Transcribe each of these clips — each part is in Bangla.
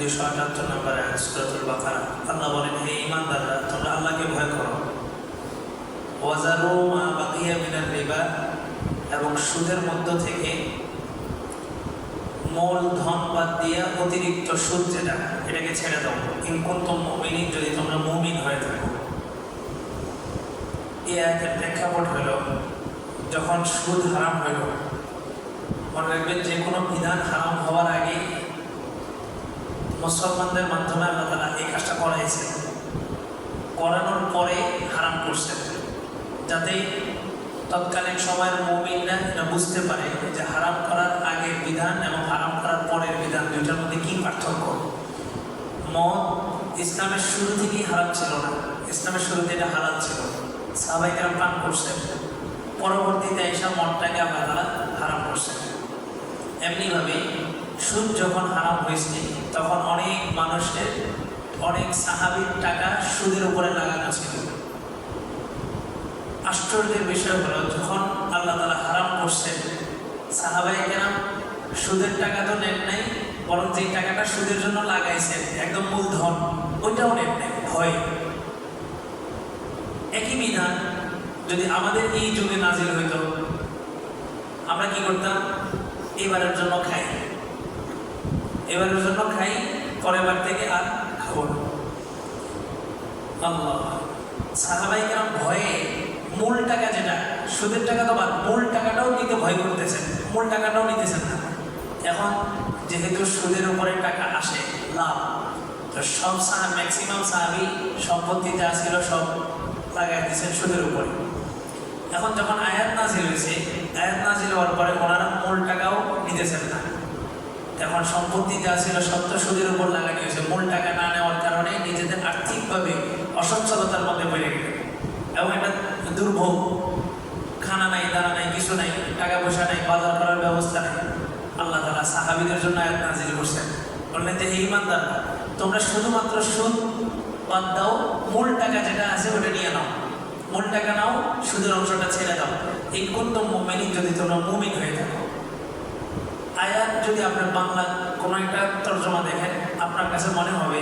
দুশো আটাত্তর নম্বর আয়াত, সূরাতুল আল্লাহ বলেন, হে ইমানদাররা তোমরা আল্লাহকে ভয় করো। ওয়াজারু মা বাকিয়া মিনার রিবা এবং সুদের মধ্য থেকে মূল ধন বাদ দিয়া অতিরিক্ত সুদ যেটা, এটাকে ছেড়ে দাও। ইনকুন্তম মুমিনিন, যদি তোমরা মুমিন হয়ে থাকো। এই আয়াতের প্রেক্ষাপট হলো যখন সুদ হারাম হইল, মনে রাখবেন যে কোনো বিধান হারাম হওয়ার আগে মুসলমানদের মাধ্যমে আল্লাহ তালা এই কাজটা করাইছে করানোর পরে হারাম করছেন। যাতে তৎকালীন সময়ের মৌমিনরা এটা বুঝতে পারে যে হারাম করার আগের বিধান এবং হারাম করার পরের বিধান দুইটার মধ্যে কি পার্থক্য? মদ ইসলামের শুরু থেকেই হারাম ছিল না। ইসলামের শুরুতে এটা হারাম ছিল। সাহাবাই কেরাম পান করছেন। পরবর্তীতে এইসব মদটাকে আল্লাহ তালা হারাম করছেন। এমনিভাবে সুদ যখন হারাম হয়েছে তখন অনেক মানুষের অনেক সাহাবির টাকা সুদের উপরে লাগানো ছিল। আশ্চর্যের বিষয় হলো, যখন আল্লাহ তালা হারাম করছেন সাহাবাই কেরাম সুদের টাকা তো নেন নাই, বরং যে টাকাটা সুদের জন্য লাগাইছেন, একদম মূলধন, ওইটাও নেন নাই, ভয়। একই বিধান যদি আমাদের এই যুগে নাজিল হইতো, আমরা কি করতাম? এবারের জন্য খাই। এবারের জন্য খাই, পরের বার থেকে আর খাব সাহাবাই কেন ভয়ে মূল টাকা যেটা, সুদের টাকা তো বাদ, মূল টাকাটাও নিতে ভয় করতেছেন, মূল টাকাটাও নিতেছেন না। এখন যেহেতু সুদের উপরে টাকা আসে, লাভ, তো সব সাহা ম্যাক্সিমাম সাহাবি সম্পত্তি যা ছিল সব লাগাই দিয়েছেন সুদের উপরে। এখন যখন আয়াত নাজিল হয়েছে, আয়াত নাজিল হওয়ার পরে ওনারা মূল টাকাও নিতেছেন না। এখন সম্পত্তি যা ছিল তো সুদের উপর লাগানো হয়েছে। মূল টাকা না নেওয়ার কারণে নিজেদের আর্থিকভাবে অসচ্ছলতার মধ্যে পড়ে গেল এবং একটা দুর্ভোগ। খানা নাই, দানা নাই, কিছু নাই, টাকা পয়সা নাই, বাজার করার ব্যবস্থা নেই। আল্লাহ তালা সাহাবিদের জন্য আয়াত নাজিল করছেন। বললেন যে এই ইমানদার তোমরা শুধুমাত্র সুদ বাদ দাও, মূল টাকা যেটা আছে ওটা নিয়ে নাও। মূল টাকা নাও, সুদের অংশটা ছেড়ে দাও। এই কোন মুমিন যদি তোমরা মুমিন হয়ে থাকো। আয়াত যদি আপনার বাংলা কোনো একটা তর্জমা দেখেন, আপনার কাছে মনে হবে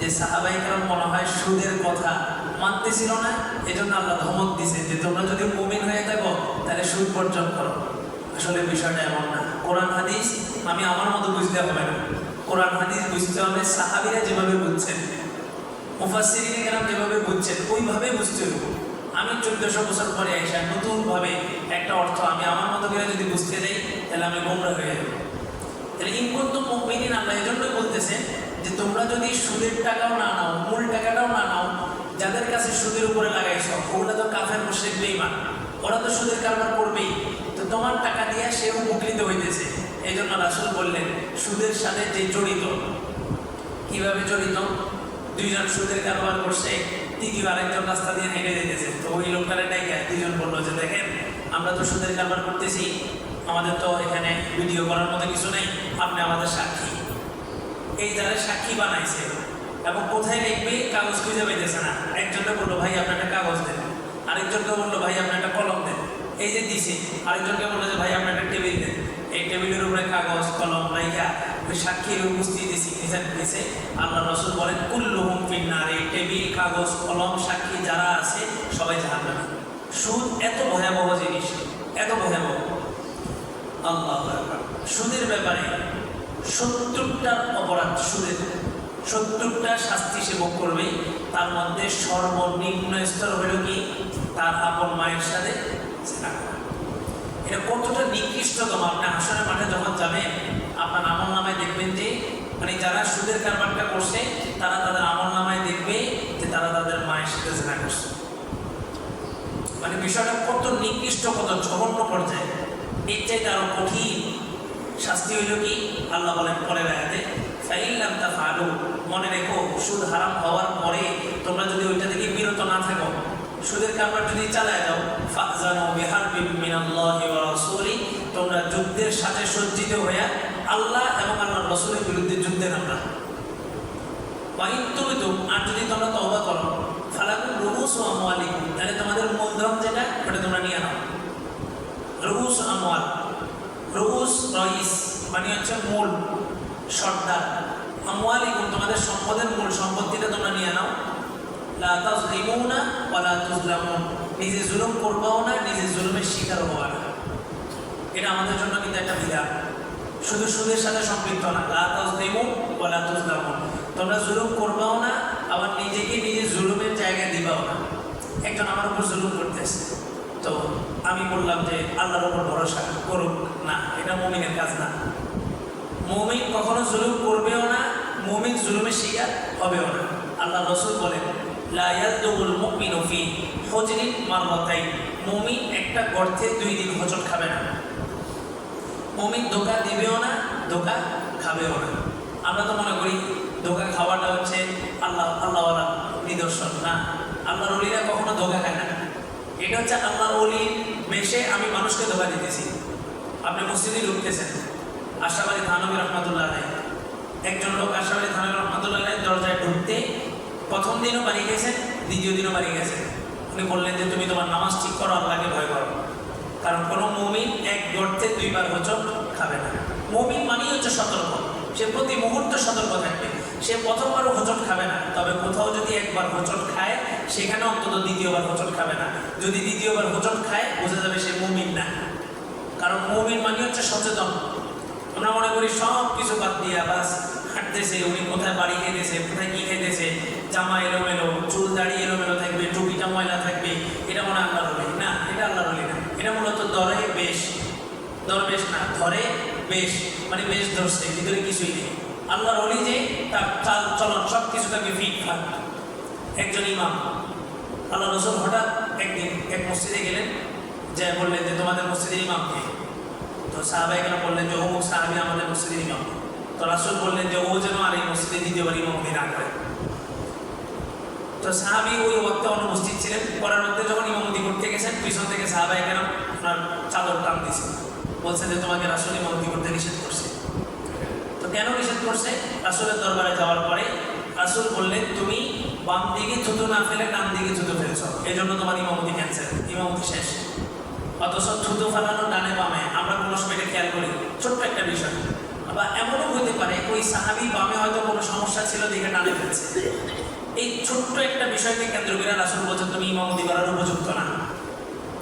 যে সাহাবাই কারণ মনে হয় সুদের কথা মানতেছিল না এই জন্য আল্লাহ ধমক দিছে যে তোমরা যদি মুমিন হয়ে থাকো, তাহলে সুদ বর্জন করো। আসলে বিষয়টা এমন না। কোরআন হাদিস আমি আমার মতো বুঝতে হবে না। কোরআন হাদিস বুঝতে হবে সাহাবিরা যেভাবে বুঝছেন মুফাসিরিন কেরাম যেভাবে বুঝছেন, ওইভাবে বুঝতে হবে আমি চোদ্দশো বছর পরে এসে নতুনভাবে একটা অর্থ আমি আমার মতো করে যদি বুঝতে তাহলে আমি গোমরা হয়ে যাব। তাহলে ইনকুন্ত মুমিনিন আল্লাহ এই জন্য বলতেছে যে, তোমরা যদি সুদের টাকাও না নাও, মূল টাকাটাও না নাও, যাদের কাছে সুদের উপরে লাগাইছো, ওগুলো তো কাফের, মুশ্রিক বেইমান ওরা তো সুদের কারবার করবেই। তো তোমার টাকা দিয়ে সে উপকৃত হইতেছে। এই জন্য রাসুল বললেন, সুদের সাথে যে জড়িত, কীভাবে জড়িত? দুইজন সুদের কারবার করছে, তৃতীয় আরেকজন রাস্তা দিয়ে হেঁটে যেতেছে। তো ওই লোকটারে ডাইকা দুইজন বলল যে, দেখেন, আমরা তো সুদের কারবার করতেছি আমাদের তো এখানে ভিডিও করার মতো কিছু নেই, আপনি আমাদের সাক্ষী। এই যারা সাক্ষী বানাইছে, এবং কোথায় লিখবে, কাগজ খুঁজে পাইতেছে না। একজনকে বলল, ভাই, আপনি একটা কাগজ দেন। আরেকজনকে বলল, ভাই, আপনি একটা কলম দেন। এই যে দিছে, আরেকজনকে বলল যে, ভাই, আপনি একটা টেবিল দেন। এই টেবিলের উপরে কাগজ, কলম রাইখা, ওই সাক্ষীর উপস্থিতি সিগনেচার দিয়েছে আল্লাহ রসুল বলেন, কুল্লুহুম ফিন্নার। এই টেবিল, কাগজ, কলম, সাক্ষী যারা আছে, সবাই জাহান্নামে। সুদ এত ভয়াবহ জিনিস, এত ভয়াবহ। আল্লাহ সুদের ব্যাপারে সত্তরটা অপরাধ সুদের। সত্তরটা শাস্তি সে ভোগ করবে। তার মধ্যে সর্বনিম্ন স্তর হলো কি? তার আপন মায়ের সাথে এটা কতটা নিকৃষ্টতম আপনি আসনের মাঠে যখন যাবেন, আপনার আমল নামায় দেখবেন যে মানে যারা সুদের কারবারটা করছে, তারা তাদের আমল নামায় দেখবে যে তারা তাদের মায়ের সাথে জেনা করছে। মানে বিষয়টা কত নিকৃষ্ট, কত জঘন্য পর্যায়ে। এর চাইতে আরও কঠিন শাস্তি হইল কি? আল্লাহ বলেন পরের আয়াতে ফাইল্লাম তা ফালু মনে রেখো, সুদ হারাম হওয়ার পরে তোমরা যদি ওইটা থেকে বিরত না থাকো, সুদের কারবার যদি চালায় দাও ফাজানু বিহারবিম মিনাল্লাহি ওয়া তোমরা যুদ্ধের সাথে সজ্জিত হইয়া আল্লাহ এবং আল্লাহর রাসূলের বিরুদ্ধে যুদ্ধে নামলা ওয়াইন তুমি তো আর যদি তোমরা তওবা করো, ফালাকুম রুবুস ওয়া আমওয়ালিকুম, তাহলে তোমাদের মূল ধন যেটা, ওটা তোমরা নিয়ে নাও। আমওয়াল রুস রইস মানে হচ্ছে মূল, সর্দার। আমওয়াল এগুলো তোমাদের সম্পদের মূল, সম্পত্তিটা তোমরা নিয়ে নাও। লা তাজলিমুনা ওয়া লা নিজে জুলুম করবাও না, নিজে জুলুমের শিকার হওয়া না। এটা আমাদের জন্য কিন্তু একটা বিধান। শুধু সুদের সাথে সম্পৃক্ত না। লা তাজলিমু ওয়া লা তুজলামুন তোমরা জুলুম করবাও না, আবার নিজেকে নিজে জুলুমের জায়গা দিবাও না। একজন আমার উপর জুলুম করতেছে। তো আমি বললাম যে আল্লাহর উপর ভরসা করুক না, এটা মুমিনের কাজ না। মুমিন কখনো জুলুম করবেও না, মুমিন জুলুমের শিকার হবেও না। আল্লাহ রসুল বলেন, লা ইয়াদুল মুমিনু ফি হুজরিন মাররাতাইন। মুমিন একটা গর্তে দুই দিন হোঁচট খাবে না। মুমিন ধোকা দিবেও না, ধোকা খাবেও না। আমরা তো মনে করি, ধোকা খাওয়াটা হচ্ছে আল্লাহ আল্লাহওয়ালা নিদর্শন, না। আল্লাহর অলিরা কখনো ধোকা খায় না। এটা হচ্ছে আল্লাহ অলির বেশে আমি মানুষকে ধোকা দিতেছি। আপনি মসজিদে ঢুকতেছেন। আশরাফ আলী থানবী রহমতুল্লাহ আলাই একজন লোক আশরাফ আলী থানবী রহমতুল্লাহ দরজায় ঢুকতে প্রথম দিনও বাড়ি গেছেন, দ্বিতীয় দিনও বাড়ি গেছেন। উনি বললেন যে, তুমি তোমার নামাজ ঠিক করো, আল্লাহকে ভয় করো। কারণ কোনো মুমিন এক গর্তে দুইবার হোচট খাবে না। মুমিন মানেই হচ্ছে সতর্ক। সে প্রতি মুহূর্তে সতর্ক থাকবে। সে প্রথমবারও হোচট খাবে না। তবে কোথাও যদি একবার হোচট খায়, সেখানে অন্তত দ্বিতীয়বার হোচট খাবে না। যদি দ্বিতীয়বার হোচট খায়, বোঝা যাবে সে মুমিন না। কারণ মুমিন মানে হচ্ছে সচেতন। আমরা মনে করি সব কিছু বাদ দিয়ে বাস হাঁটতেছে, উনি কোথায় বাড়ি খেতেছে, কোথায় কি খেতেছে, জামা এলোমেলো, চুল দাড়ি এলোমেলো থাকবে, টুপিটা ময়লা থাকবে, এটা মনে আল্লাহর রলি না? এটা আল্লাহ রলি না। এটা মূলত দরে বেশ। দর বেশ না, ধরে বেশ। মানে বেশ ধরছে, ভিতরে কিছুই নেই। আল্লাহর রলি যে তার চাল, চলন সব কিছু তাকে ফিট ফাট একজন ইমাম। আল্লাহ রসুল হঠাৎ একদিন এক মসজিদে গেলেন যে বললেন যে, তোমাদের মসজিদের ইমাম কে? তো সাহাবাই কেন বললেন যে অমুক সাহাবি আমাদের মসজিদের ইমাম। তো রাসুল বললেন যে, ও যেন আর এই মসজিদে দ্বিতীয়বার ইমামতি না করে তো সাহাবি ওই ওয়াক্তে অনুপস্থিত ছিলেন। পরের মধ্যে যখন ইমামতি করতে গেছেন, পিছন থেকে সাহাবাই কেন আপনার চাদর টান দিছে বলছে যে, তোমাকে রাসুল ইমামতি করতে নিষেধ করছে। কেন নিষেধ করছে? রাসুলের দরবারে যাওয়ার পরে রাসুল বললেন, তুমি বাম দিকে থুতু না ফেলে ডান দিকে থুতু ফেলেছ। এই জন্য তোমার ইমামতি ক্যান্সেল ইমামতি শেষ। অথচ থুতু ফেলানো ডানে বামে, আমরা কোনো সময় খেয়াল করি। ছোট্ট একটা বিষয়। আবার এমনও হতে পারে, ওই সাহাবি বামে হয়তো কোনো সমস্যা ছিল, দেখে ডানে ফেলছে। এই ছোট্ট একটা বিষয়কে কেন্দ্র করে রাসুল বলছেন, তুমি ইমামতি করার উপযুক্ত না।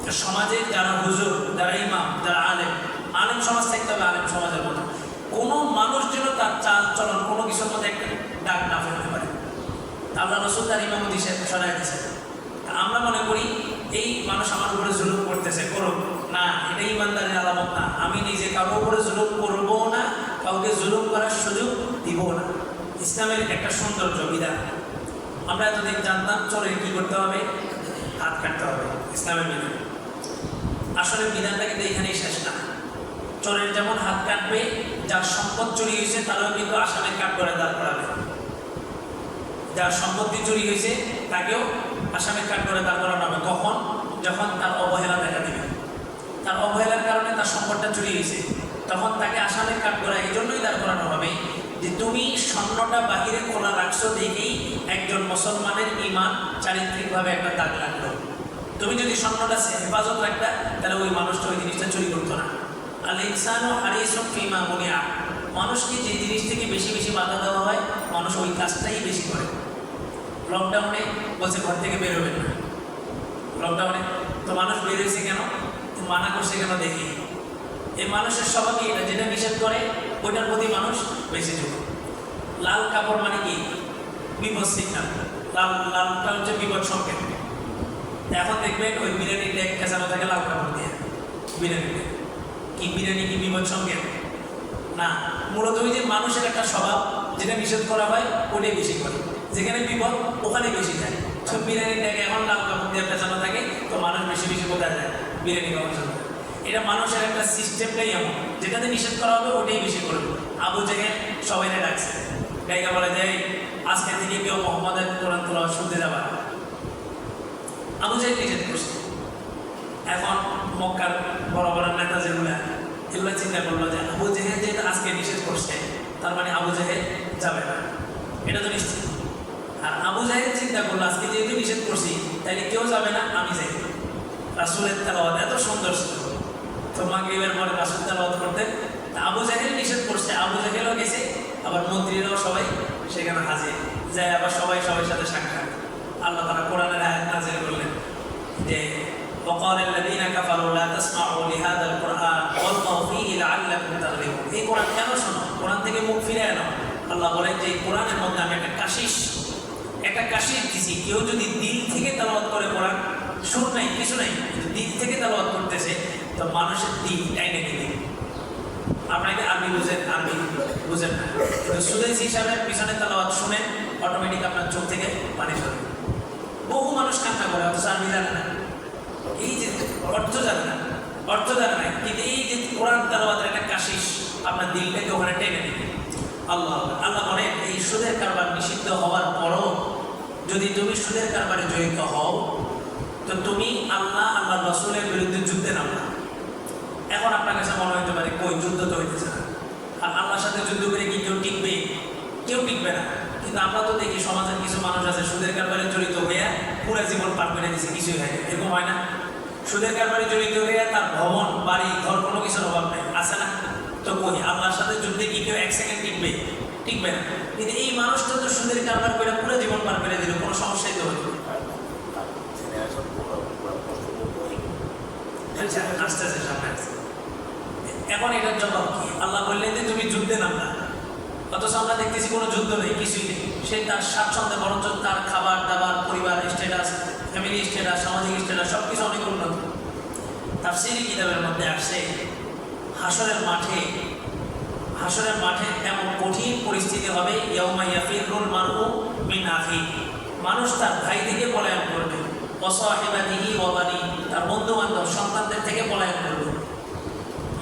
তো সমাজে যারা হুজুর, যারা ইমাম, যারা আলেম আলেম সমাজ থাকতে হবে, আলেম সমাজের মতো কোনো মানুষ যেন তার চাল চলন কোনো কিছুর মধ্যে একটা ডাক না ফেলতে পারে। আল্লাহ রসুল তার ইমামতি সে সরাই দিয়েছে আমরা মনে করি, এই মানুষ আমার উপরে জুলুম করতেছে, করুক। না, এটা ইমানদারের আলামত না। আমি নিজে কারোর উপরে জুলুম করব না, কাউকে জুলুম করার সুযোগ দিব না। ইসলামের একটা সৌন্দর্য, বিধান। আমরা এতদিন জানতাম চোরের কি করতে হবে? হাত কাটতে হবে, ইসলামের বিধান। আসলে বিধানটা কিন্তু এখানেই শেষ না। চোরের যেমন হাত কাটবে, যার সম্পদ চুরি হয়েছে, তারও কিন্তু আসামের কাঠ করে দাঁড় করাবে। যার সম্পত্তি চুরি হয়েছে, তাকেও আসামের কাঠ করে দাঁড় করানো হবে। কখন? যখন তার অবহেলা দেখা দিবে। তার অবহেলার কারণে তার সম্পদটা চুরি হয়েছে। তখন তাকে আসামের কাঠ করা এই জন্যই দাঁড় করানো হবে যে তুমি স্বর্ণটা বাহিরে খোলা রাখছো দেখেই একজন মুসলমানের ইমান চারিত্রিকভাবে একটা দাগ লাগল। তুমি যদি স্বর্ণটা হেফাজত রাখতা, তাহলে ওই মানুষটা ওই জিনিসটা চুরি করতো না মানুষকে যে জিনিস থেকে বেশি বেশি বাধা দেওয়া হয়, মানুষ ওই কাজটাই বেশি করে। লকডাউনে বলছে ঘর থেকে বেরোবেন না। লকডাউনে তো মানুষ বেরোয়েছে কেন? তো মানা করছে কেন দেখি। এই মানুষের স্বভাবই এটা যেটা নিষেধ করে, ওইটার প্রতি মানুষ বেশি ঝুঁক লাল কাপড় মানে কি? বিপদ সিগনাল লাল, লালটা হচ্ছে বিপদ সংকেত। এখন দেখবেন ওই বিরিয়ানি ট্যাগ কেঁচানো থাকে লাল কাপড় দিয়ে। বিরিয়ানিতে কি বিরিয়ানি, কি বিপদ সংকেত না, মূলত ওই যে মানুষের একটা স্বভাব, যেটা নিষেধ করা হয়, ওটাই বেশি করে। যেখানে বিপদ ওখানে বেশি যায়। তো বিরিয়ানি ট্যাগে এখন লাল কাপড় দিয়ে পেঁচানো থাকে, তো মানুষ বেশি বেশি কোথায় যায় বিরিয়ানি খাওয়ার জন্য। এটা মানুষের একটা সিস্টেমটাই এমন, যেটাতে নিষেধ করা হবে, ওটাই বেশি করবে আবু জেগে সবাই ডাকছে। ডাইকা বলে যে আজকে থেকে কেউ মোহাম্মদের কোরআন তোলা শুনতে যাবা আবু জেহেল নিষেধ করছে এখন মক্কার বড় বড় নেতা যেগুলো এগুলো চিন্তা করল যে আবু জেহেল যেহেতু আজকে নিষেধ করছে, তার মানে আবু জেহেল যাবে না। এটা তো নিশ্চিত। আর আবু জাহেদ চিন্তা করল, আজকে যেহেতু নিষেধ করছি তাহলে কেউ যাবে না, আমি যাই। রাসুলের তেলাওয়াত এত সুন্দর ছিল। তো মাগরিবের পরে রাসুল তেলাওয়াত করতে আবু জাহেল নিষেধ করছে, আবু জাহেলও গেছে, আবার মন্ত্রীরাও সবাই সেখানে হাজির। যায় আবার সবাই সবার সাথে সাক্ষাৎ। আল্লাহ তারা কোরআনের নাজিল করলেন যে وقال الذين كفروا لا تسمعوا لهذا القرآن والغوا فيه لعلكم تغلبون এই কোরআন কেন শোনো কোরআন থেকে মুখ ফিরে এনো আল্লাহ বলেন যে এই কোরআনের মধ্যে আমি একটা কাশিস একটা কাশিস দিছি কেউ যদি দিল থেকে তালাওয়াত করে কোরআন সুর নাই কিছু নাই কিন্তু দিল থেকে তালাওয়াত করতেছে তো মানুষের দিল টাইনে দিবে আপনাকে আরবি বুঝেন আরবি বুঝেন না কিন্তু সুদেশ হিসাবে পিছনে তালাওয়াত শুনেন অটোমেটিক আপনার চোখ থেকে পানি ঝরবে বহু মানুষ কান্না করে অথচ আরবি জানে না এই যে অর্থ জানে না, অর্থ জানে না, কিন্তু এই যে কোরআন তালাবাদের একটা কাশিস, আপনার দিলটাকে ওখানে টেনে নেবে। আল্লাহ আল্লাহ বলেন এই সুদের কারবার নিষিদ্ধ হওয়ার পরও যদি তুমি সুদের কারবারে জড়িত হও, তো তুমি আল্লাহ আল্লাহ রসুলের বিরুদ্ধে যুদ্ধে নামলা এখন আপনার কাছে মনে হতে পারে, কই, যুদ্ধ তো হইতেছে না। আর আল্লাহর সাথে যুদ্ধ করে কি কেউ টিকবে? কেউ টিকবে না। কিন্তু আমরা তো দেখি সমাজের কিছু মানুষ আছে, সুদের কারবারে জড়িত হয়ে পুরো জীবন পার করে দিচ্ছে কিছুই হয় এরকম হয় না? সুদের কারবারে জড়িত হয়ে তার ভবন বাড়ি ঘর কোনো কিছুর অভাব নেই আছে না? তো কই? আল্লাহর সাথে যুদ্ধে কি কেউ এক সেকেন্ড টিকবে? টিকবে না। কিন্তু এই মানুষটা তো সুদের কারবার করে পুরো জীবন পার করে দিল কোনো সমস্যাই তো না। আচ্ছা, এখন এটার জবাব কি? আল্লাহ বললেন যে তুমি যুদ্ধে নামলা অথচ আমরা দেখতেছি কোনো যুদ্ধ নেই কিছুই নেই। সে তার স্বাচ্ছন্দ্যে বরঞ্চ তার খাবার দাবার পরিবার স্ট্যাটাস ফ্যামিলি স্ট্যাটাস, সামাজিক স্ট্যাটাস সব কিছু অনেক উন্নত। তার সিরি কিতাবের মধ্যে আসছে হাসরের মাঠে হাসরের মাঠে এমন কঠিন পরিস্থিতি হবে, ইয়াউমা ইয়াফিরুল মারউ মিন আখি। মানুষ তার ভাই থেকে পলায়ন করবে অসহাহিবাদিহি ওয়াবানি তার বন্ধু বান্ধব সন্তানদের থেকে পলায়ন করবে।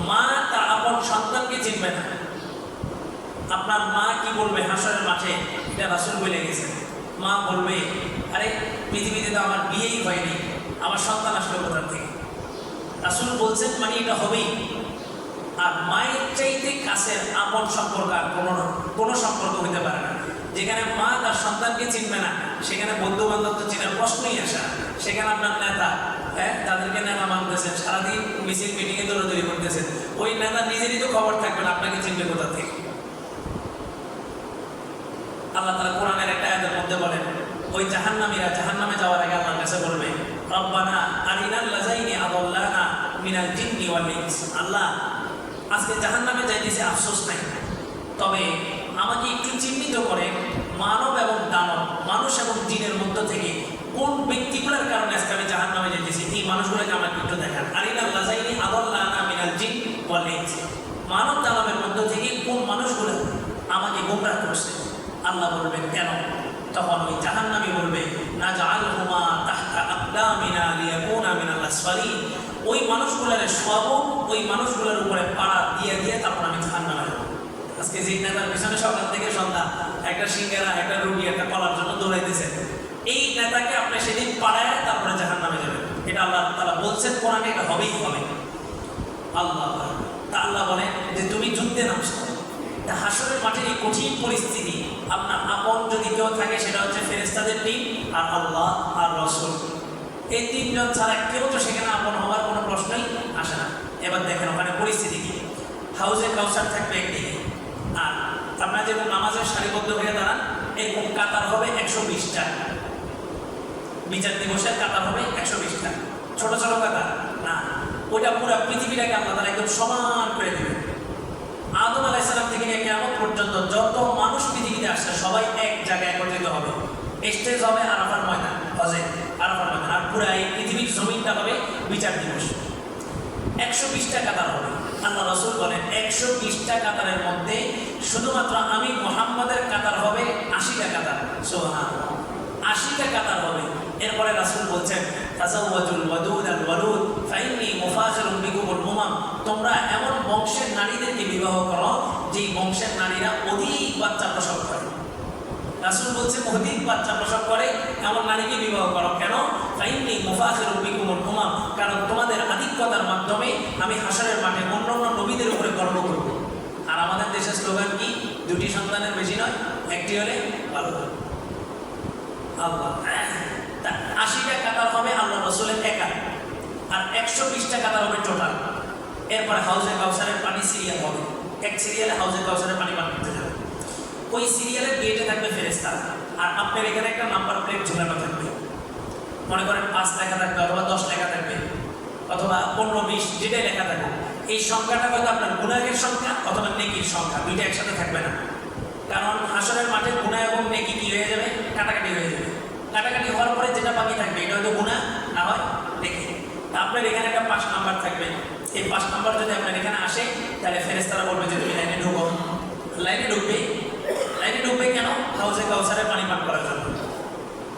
মা তার আপন সন্তানকে চিনবে না। আপনার মা কি বলবে হাসরের মাঠে? এটা রাসুল বলে গেছেন। মা বলবে আরে, পৃথিবীতে তো আমার বিয়েই হয়নি আমার সন্তান আসলো কোথার থেকে? রাসুল বলছেন মানে এটা হবেই। আর মায়ের চাইতে কাছের আপন সম্পর্ক আর কোনো কোনো সম্পর্ক হইতে পারে না। যেখানে মা তার সন্তানকে চিনবে না, সেখানে বন্ধু বান্ধব তো চেনার প্রশ্নই আসে না। সেখানে আপনার নেতা হ্যাঁ তাদেরকে নেতা মানতেছেন, সারাদিন মিছিল মিটিংয়ে দৌড়াদৌড়ি করতেছেন। ওই নেতা নিজেরই তো খবর থাকবে না, আপনাকে চিনবে কোথা থেকে? আল্লাহ তালা কোরআনের একটা আয়াতের মধ্যে বলেন ওই জাহান্নামীরা জাহান্নামে যাওয়ার আগে আল্লাহর কাছে বলবে, রব্বানা আরিনাল লাজাইনি আদাল্লানা মিনাল জিন্নি ওয়াল ইনস। আল্লাহ, আজকে জাহান্নামে যাইতেছে আফসোস নাই। তবে আমাকে একটু চিহ্নিত করে, মানব এবং দানব, মানুষ এবং জিনের মধ্য থেকে কোন ব্যক্তিগুলোর কারণে আজকে আমি জাহান্নামে যাইতেছি, এই মানুষগুলোকে আমাকে একটু দেখান। আরিনাল লাজাইনি আদাল্লানা মিনাল জিন ইনস। মানব দানবের মধ্য থেকে কোন মানুষগুলো আমাকে গোমরাহ করছে? আল্লাহ বলবেন, কেন? তখন ওই জাহান্নামী বলবে না জাআলহুমা তাহতা আকদামিনা লিয়াকুনা মিনাল আসফালিন। ওই মানুষগুলোর সব ওই মানুষগুলোর উপরে পাড়া দিয়ে দিয়ে তারপর আমি জাহান্নামে যাব। আজকে যে নেতার পিছনে সকাল থেকে সন্ধ্যা, একটা সিঙ্গারা, একটা রুটি একটা কলার জন্য দৌড়াইতেছে। এই নেতাকে আপনি সেদিন পাড়ায় তারপরে জাহান্নামে যাবেন। এটা আল্লাহ তারা বলছেন কোরআনে, এটা হবেই হবে। আল্লাহ তা আল্লাহ বলে যে, তুমি যুদ্ধে নামছো। তা হাসরের মাঠে এই কঠিন পরিস্থিতি আপনার আপন যদি কেউ থাকে, সেটা হচ্ছে ফেরেস্তাদের টিম আর আল্লাহ আর রসুল। এই তিনজন ছাড়া কেউ তো সেখানে আপন হওয়ার কোনো প্রশ্নই আসে না। এবার দেখেন ওখানে পরিস্থিতি কি? হাউসে কাউসার থাকবে একদিকে, আর আপনার যেমন নামাজের সারিবদ্ধ হয়ে দাঁড়ান এরকম কাতার হবে একশো বিশটা। বিচার দিবসের কাতার হবে একশো বিশটা। ছোট ছোট কাতার। না ওটা পুরো পৃথিবীটাকে তারা একদম সমান করে দেবে আদম আলাইসালাম থেকে নিয়ে কেমন পর্যন্ত যত মানুষ পৃথিবীতে আসছে সবাই এক জায়গায় একত্রিত হবে স্টেজ হবে আরাফার ময়দান, হজে আরাফার ময়দান। আর পুরো এই পৃথিবীর জমিনটা হবে বিচার দিবস। একশো বিশটা কাতার হবে। আল্লাহ রসুল বলেন, একশো বিশটা কাতারের মধ্যে শুধুমাত্র আমি মোহাম্মদের কাতার হবে আশিটা কাতার। সোহান আশিটা কাতার হবে। এরপরে রাসুল বলছেন তাজাওয়াজুল ওয়াদুদ আল ওয়ালুদ, ফাইন্নি মুফাজিরুন বিকুমুল উমাম। তোমরা এমন বংশের নারীদেরকে বিবাহ করো, যেই বংশের নারীরা অধিক বাচ্চা প্রসব করে। রাসুল বলছে অধিক বাচ্চা প্রসব করে, এমন নারীকে বিবাহ করো। কেন? ফাইন্নি মুফাজিরুন বিকুমুল উমাম। কারণ তোমাদের আধিক্যতার মাধ্যমে আমি হাসরের মাঠে অন্য অন্য নবীদের উপরে গর্ব করব। আর আমাদের দেশের স্লোগান কি? দুটি সন্তানের বেশি নয়, একটি হলে ভালো আশিটা কাতার হবে আল্লাহ রসুলের একা, আর একশো বিশটা কাতার হবে টোটাল। এরপরে হাউজে কাউসারের পানি সিরিয়াল হবে। এক সিরিয়ালে হাউজে কাউসারের পানি পান করতে ওই সিরিয়ালের গেটে থাকবে ফেরেস্তা আর আপনার এখানে একটা নাম্বার প্লেট ঝোলানো থাকবে। মনে করেন পাঁচ লেখা থাকবে অথবা দশ লেখা থাকবে, অথবা পনেরো, বিশ, যেটাই লেখা থাকবে এই সংখ্যাটা হয়তো আপনার গুণাগের সংখ্যা অথবা নেকির সংখ্যা, দুইটা একসাথে থাকবে না। কারণ হাসরের মাঠে গুণা এবং নেকি কি হয়ে যাবে? কাটাকাটি হয়ে যাবে। কাটাকাটি হওয়ার পরে যেটা বাকি থাকবে, এটা হয়তো গুণা না হয় নেকি। আপনার এখানে একটা পাঁচ নাম্বার থাকবে। এই পাঁচ নাম্বার যদি আপনার এখানে আসে, তাহলে ফেরেস্তারা বলবে যে তুমি লাইনে ঢুকো। লাইনে ঢুকবে হাউজে কাউসারে পানি পান করার জন্য।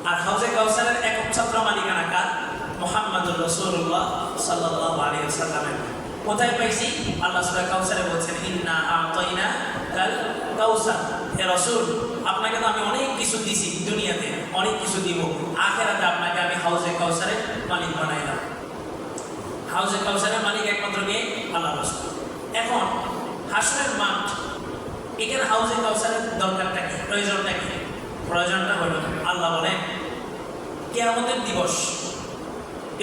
আর হাউজে কাউসারের একক ছাত্র মালিকানা কার? মোহাম্মদুর রসুল্লাহ সাল্লাহ আলী সাল্লামের কোথায় পাইছি? আল্লাহ সুরা কাউসারে বলছেন, ইন্না আতইনা কাল কাউসার হে রসুল, আপনাকে তো আমি অনেক কিছু দিছি দুনিয়াতে, অনেক কিছু দিব। আখেরাতে আপনাকে আমি হাউজে কাউসারের মালিক বানাইলাম। হাউজে কাউসারের মালিক একমাত্র কে? আল্লাহ রসুল। এখন হাসরের মাঠ এখানে হাউজে কাউসারের দরকারটা কি? প্রয়োজনটা কি? প্রয়োজনটা হলো, আল্লাহ বলেন কেয়ামতের দিবস।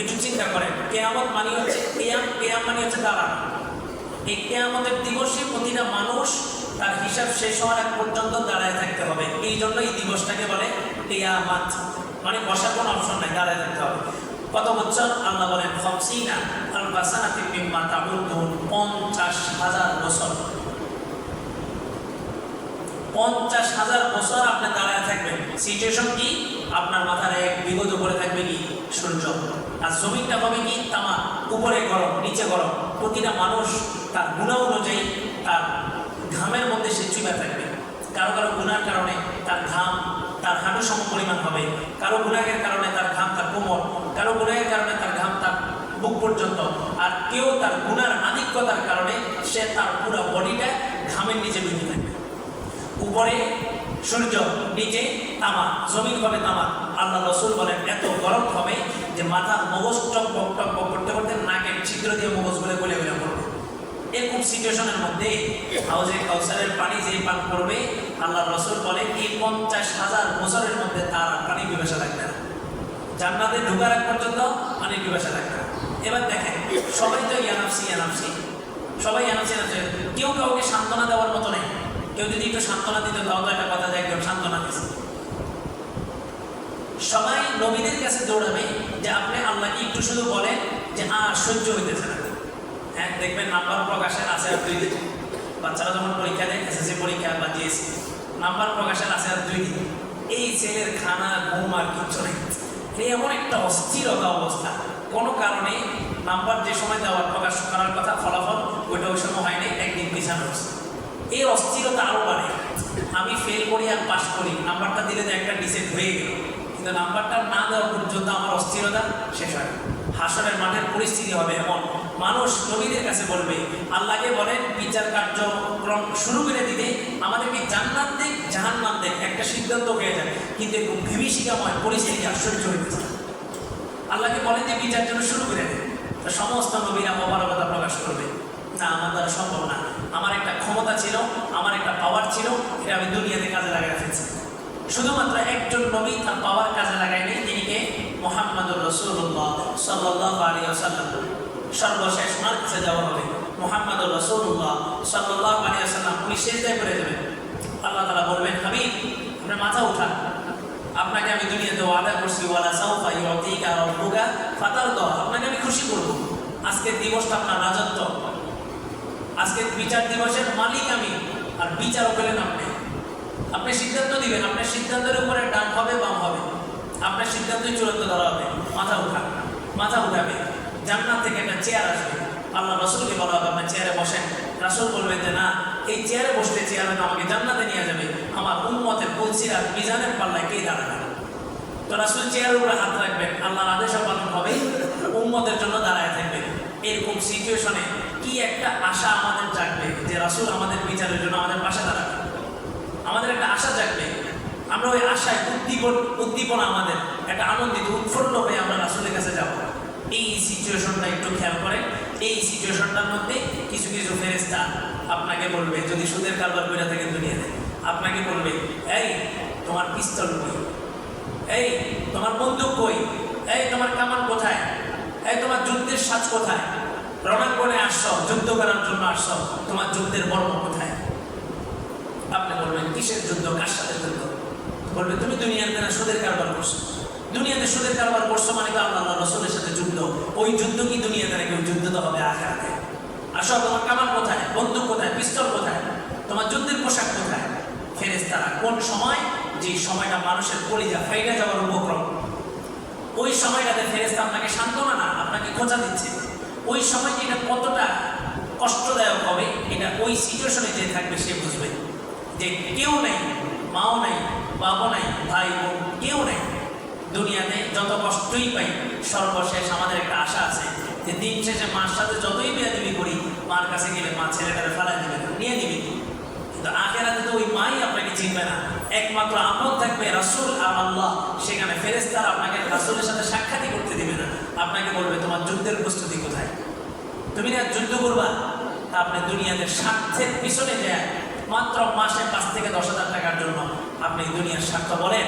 একটু চিন্তা করেন, কেয়ামত মানে হচ্ছে কেয়াম কেয়াম মানে হচ্ছে দাঁড়ানো। এই কেয়ামতের দিবসে প্রতিটা মানুষ তার হিসাব শেষ হওয়ার এক পর্যন্ত দাঁড়ায় থাকতে হবে। এই জন্য এই দিবসটাকে বলে কেয়ামাত। মানে বসার কোনো অপশন নাই, দাঁড়ায় থাকতে হবে। কত বছর? আল্লাহ বলেন, খমসিনা আল বাসানাতি মিম্মা তাবুদ্দুন পঞ্চাশ হাজার বছর। পঞ্চাশ হাজার বছর আপনি দাঁড়ায় থাকবেন। সিচুয়েশন কি? আপনার মাথার এক বিগত উপরে থাকবে কি? সূর্য। আর জমিনটা হবে কি? তামা। উপরে গরম, নিচে গরম। প্রতিটা মানুষ তার গুণা অনুযায়ী তার ঘামের মধ্যে সে চুপে থাকবে। কারও কারও গুণার কারণে তার ঘাম তার হাঁটু সম পরিমাণ হবে। কারও গুণাগের কারণে তার ঘাম তার কোমর। কারও গুণাগের কারণে তার ঘাম তার বুক পর্যন্ত। আর কেউ তার গুণার আধিক্যতার কারণে সে তার পুরো বডিটা ঘামের নিচে ডুবে থাকবে উপরে সূর্য নিচে তামা, জমিন হবে তামা। আল্লাহ রসুল বলেন, এত গরম হবে যে মাথার মগজ টক টক টক টক করতে করতে নাকের ছিদ্র দিয়ে মগজ বলে গলে গলে পড়বে। এরকম সিচুয়েশনের মধ্যে হাউজে কাউসারের পানি যে পান করবে, আল্লাহ রসুল বলে এই পঞ্চাশ হাজার বছরের মধ্যে তার পানি পিপাসা থাকবে না। জান্নাতে ঢোকার আগ পর্যন্ত পানি পিপাসা থাকবে না। এবার দেখেন, সবাই তো ইয়ানাফসি ইয়ানাফসি। সবাই ইয়ানাফসি। কেউ কাউকে সান্ত্বনা দেওয়ার মতো নেই। কেউ যদি একটু সান্ত্বনা দিত তাও তো একটা কথা যায় একদম সান্ত্বনা দিচ্ছে সবাই নবীদের কাছে দৌড়াবে যে আপনি আল্লাহকে একটু শুধু বলেন যে, আর সহ্য হইতেছে না। হ্যাঁ দেখবেন নাম্বার প্রকাশের আছে আর দুই দিন। বাচ্চারা যখন পরীক্ষা দেয়, এসএসসি পরীক্ষা বা জিএসসি, নাম্বার প্রকাশের আছে আর দুই দিন। এই ছেলের খানা, ঘুম আর কিচ্ছু নেই। এই এমন একটা অস্থিরতা অবস্থা। কোনো কারণে নাম্বার যে সময় দেওয়ার, প্রকাশ করার কথা, ফলাফল ওইটা ওই সময় হয়নি, একদিন পিছানো হচ্ছে এই অস্থিরতা আরও বাড়ে। আমি ফেল করি আর পাস করি। নাম্বারটা দিলে তো একটা ডিসেন্ট হয়ে গেল। কিন্তু নাম্বারটা না দেওয়া পর্যন্ত আমার অস্থিরতা শেষ হয় না। হাসরের মাঠের পরিস্থিতি হবে এমন। মানুষ নবীদের কাছে বলবে, আল্লাহকে বলেন, বিচার কার্যক্রম শুরু করে দিতে। আমাদেরকে জান্নাত দেখ, জাহান্নাম দেখ। একটা সিদ্ধান্ত হয়ে যায়। কিন্তু এরকম বিভীষিকাময় পরিস্থিতি আশ্চর্য হয়েছে আল্লাহকে বলেন যে বিচার জন্য শুরু করে তো সমস্ত নবীরা অপারগতা প্রকাশ করবে। না আমার দ্বারা সম্ভব না। আমার একটা ক্ষমতা ছিল, আমার একটা পাওয়ার ছিল, এটা আমি দুনিয়াতে কাজে লাগাই ফেলছি। শুধুমাত্র একজন নবী তার পাওয়ার কাজে লাগায়নি, তিনি কে? মোহাম্মদুর রসুল্লাহ সাল্লাহ আলী আসাল্লাম সর্বশেষ ওনার কাছে যাওয়া হবে। মোহাম্মদুর রসুল্লাহ সাল্লাহ আলী আসাল্লাম উনি শেষ দায় করে দেবেন আল্লাহ তালা বলবেন, হাবিব, আপনার মাথা উঠান। আপনাকে আমি দুনিয়াতে ওয়াদা করছি, ওয়ালা সাউফা ইউতিকা রাব্বুকা ফাতার আপনাকে আমি খুশি করব। আজকের দিবসটা আপনার রাজত্ব। আজকের বিচার দিবসের মালিক আমি, আর বিচারও পেলেন আপনি আপনি সিদ্ধান্ত দিবেন, আপনার সিদ্ধান্তের উপরে ডান হবে, বাম হবে। আপনার সিদ্ধান্তই চূড়ান্ত ধরা হবে। মাথা উঠা, মাথা উঠাবে। জান্নাত থেকে একটা চেয়ার আসবে। আল্লাহ রসুলকে বলা হবে, আপনার চেয়ারে বসেন। রাসুল বলবেন যে, না, এই চেয়ারে বসলে চেয়ারে আমাকে জান্নাতে নিয়ে যাবে। আমার উন্মতের আর মিজানের পাল্লায় কে দাঁড়াবে? তো রাসুল চেয়ারের উপরে হাত রাখবেন। আল্লাহর আদেশ পালন হবে উম্মতের জন্য দাঁড়ায় থাকবে এরকম সিচুয়েশনে কি একটা আশা আমাদের জাগবে যে রাসুল আমাদের বিচারের জন্য আমাদের পাশে দাঁড়াবে? আমাদের একটা আশা জাগবে। আমরা ওই আশায় উদ্দীপন, উদ্দীপনা আমাদের একটা আনন্দিত, উৎফুল্ল হয়ে আমরা রাসুলের কাছে যাব। এই সিচুয়েশনটা একটু খেয়াল করেন এই সিচুয়েশনটার মধ্যে কিছু কিছু ফেরেস্তা আপনাকে বলবে, যদি সুদের কারবার করে থাকে দুনিয়াতে। আপনাকে বলবে, এই, তোমার পিস্তল কই? এই, তোমার বন্দুক কই? এই, তোমার কামান কোথায়? এই, তোমার যুদ্ধের সাজ কোথায়? রণাঙ্গনে আসছো, যুদ্ধ করার জন্য আসছো, তোমার যুদ্ধের বর্ম কোথায়? আপনি বলবেন, কিসের যুদ্ধ? কার সাথে যুদ্ধ? বলবে, তুমি দুনিয়াতে না সুদের কারবার করছ। দুনিয়াতে সুদের কারবার করছ মানে তো আল্লাহ আল্লাহ রসুলের সাথে যুদ্ধ? ওই যুদ্ধ কি দুনিয়াতে ওই যুদ্ধ তো হবে আখেরাতে? আসো, তোমার কামান কোথায়? বন্দুক কোথায়? পিস্তল কোথায়? তোমার যুদ্ধের পোশাক কোথায়? ফেরেস্তারা কোন সময়? যে সময়টা মানুষের কলিজা ফাইটা যাওয়ার উপক্রম। ওই সময়টাতে ফেরেস্তা আপনাকে সান্ত্বনা না, আপনাকে খোঁজা দিচ্ছে। ওই সময় এটা কতটা কষ্টদায়ক হবে, এটা ওই সিচুয়েশনে যে থাকবে, সে বুঝবে যে কেউ নেই, মাও নাই বাবা নাই, ভাই বোন কেউ নেই। দুনিয়াতে যত কষ্টই পাই, সর্বশেষ আমাদের একটা আশা আছে যে দিন শেষে মার সাথে যতই বেয়াদিবি করি, মার কাছে গেলে মা ছেলেটাকে ফেলাই দিবে, নিয়ে দিবে কিন্তু আখেরাতে তো ওই মাই আপনাকে চিনবে না। একমাত্র আমল থাকবে রাসূল আর আল্লাহ। সেখানে ফেরেস্তার আপনাকে রাসুলের সাথে সাক্ষাৎই করতে দিবে না। আপনাকে বলবে, তোমার যুদ্ধের প্রস্তুতি কোথায়? তুমি না যুদ্ধ করবা, তা আপনি দুনিয়াতে স্বার্থের পিছনে যায়। মাত্র মাসে পাঁচ থেকে দশ হাজার টাকার জন্য আপনি দুনিয়ার স্বার্থ বলেন।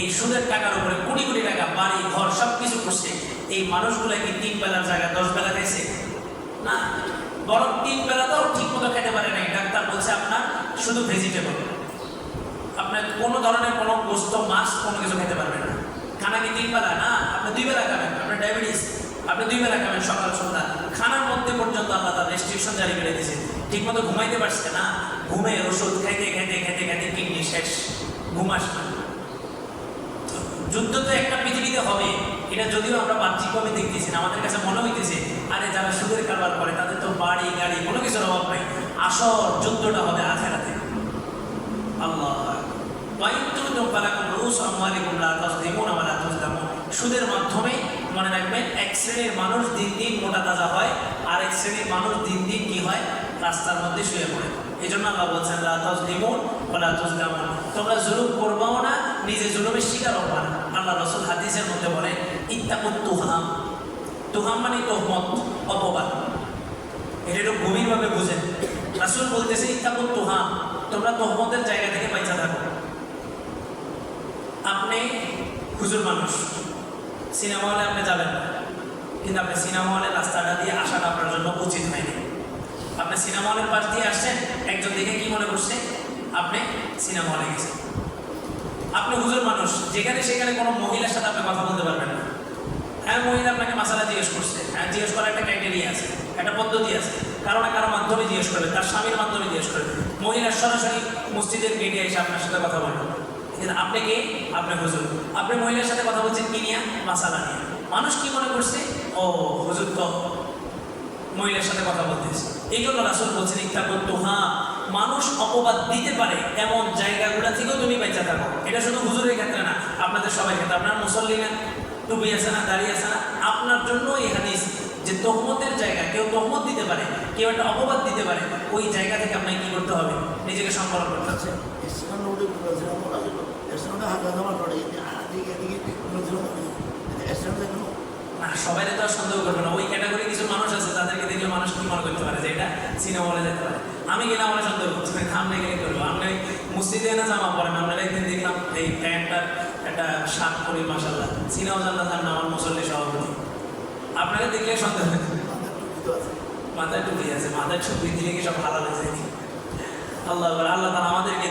এই সুদের টাকার উপরে কোটি কোটি টাকা, বাড়ি, ঘর সব কিছু করছে এই মানুষগুলো কি তিন বেলার জায়গায় দশ বেলা খাইছে? না। বরং তিন বেলাতেও ঠিক মতো খেতে পারে নাই। ডাক্তার বলছে আপনার শুধু ভেজিটেবল আপনার কোনো ধরনের কোনো গোস্ত মাছ, কোনো কিছু খেতে পারবেন না। খানা কি তিন বেলা? না, আপনি দুই বেলা খাবেন। আপনার ডায়াবেটিস আপনি দুই বেলা খাবেন সকাল সন্ধ্যা। খানার মধ্যে পর্যন্ত আল্লাহ তার রেস্ট্রিকশন জারি করে দিয়েছে। ঠিক মতো ঘুমাইতে পারছে না। ঘুমের ওষুধ খাইতে খাইতে খাইতে খাইতে কিডনি শেষ। ঘুম না। যুদ্ধ তো একটা পৃথিবীতে হবে। এটা যদিও আমরা বাহ্যিকভাবে দেখতেছি না, আমাদের কাছে মনে হইতেছে, আরে যারা সুদের কারবার করে, তাদের তো বাড়ি, গাড়ি, কোনো কিছুর অভাব নাই। আসল যুদ্ধটা হবে আখেরাতে। আল্লাহ সুদের মাধ্যমে মনে রাখবেন, এক শ্রেণির মানুষ দিন দিন মোটা তাজা হয়, আর এক শ্রেণির মানুষ দিন দিন কি হয়? রাস্তার মধ্যে শুয়ে পড়ে। এই জন্য আল্লাহ বলছেন, লা তাজলিমুন ওয়া লা তোমরা জুলুম করবাও না, নিজে জুলুমের শিকার হবা না। আল্লাহ রাসূল হাদিসের মধ্যে বলেন, ইত্তাকুত তুহাম। তুহাম মানে তোহমত, অপবাদ। এটা একটু গভীরভাবে বুঝেন। রাসূল বলতেছে, ইত্তাকুত তুহাম। তোমরা তোহমতের জায়গা থেকে বাইচা থাকো। আপনি হুজুর মানুষ। সিনেমা হলে আপনি যাবেন। না কিন্তু আপনি সিনেমা হলে রাস্তাটা দিয়ে আসাটা আপনার জন্য উচিত হয়নি। আপনি সিনেমা হলের পাশ দিয়ে আসছেন, একজন দেখে কি মনে করছে? আপনি সিনেমা হলে গেছেন। আপনি হুজুর মানুষ, যেখানে সেখানে কোনো মহিলার সাথে আপনি কথা বলতে পারবেন না। হ্যাঁ মহিলা আপনাকে মাসালা জিজ্ঞেস করছে। হ্যাঁ জিজ্ঞেস করার একটা ক্রাইটেরিয়া আছে, একটা পদ্ধতি আছে। কারণ কারও মাধ্যমে জিজ্ঞেস করবে, তার স্বামীর মাধ্যমে জিজ্ঞেস করবে। মহিলার সরাসরি মসজিদের গেটে এসে আপনার সাথে কথা বলবে। কিন্তু আপনি কে? আপনি হুজুর। আপনি মহিলার সাথে কথা বলছেন কি নিয়ে? মাসালা নিয়ে। মানুষ কি মনে করছে? ও, হুজুর তো মহিলার সাথে কথা বলতেছে। এই জন্য রাসুল বলছেন ইচ্ছা করতো হ্যাঁ মানুষ অপবাদ দিতে পারে এমন জায়গাগুলো থেকেও তুমি বেঁচে থাকো। এটা শুধু হুজুরের ক্ষেত্রে না, আপনাদের সবাই ক্ষেত্রে। আপনার মুসল্লি টুপি আছে না দাঁড়িয়ে আছে না, আপনার জন্য হাদিস যে তহমতের জায়গা কেউ তহমত দিতে পারে কেউ একটা অপবাদ দিতে পারে ওই জায়গা থেকে আপনাকে কী করতে হবে? নিজেকে সংকলন করতে হবে। সবাই তো আর সন্দেহ করবে না। ওই ক্যাটাগরি কিছু মানুষ আছে তাদেরকে দেখলে মানুষ কি মনে করতে পারে যে এটা সিনেমা হলে যেতে পারে? আমি গেলে আমরা সন্দেহ করছি আমরা গেলে করব? আমরা মসজিদে না জামা পড়েন আমরা একদিন দেখলাম এই প্যান্টটার একটা শাক করি মাসাল্লাহ সিনেমা জানলাম আমার মুসল্লি সভাপতি। আপনাকে দেখলে সন্দেহ মাথায় টুপি আছে, মাথায় টুপি দিলে কি সব ভালো যায় আল্লাহ আল্লাহ তারা আমাদেরকে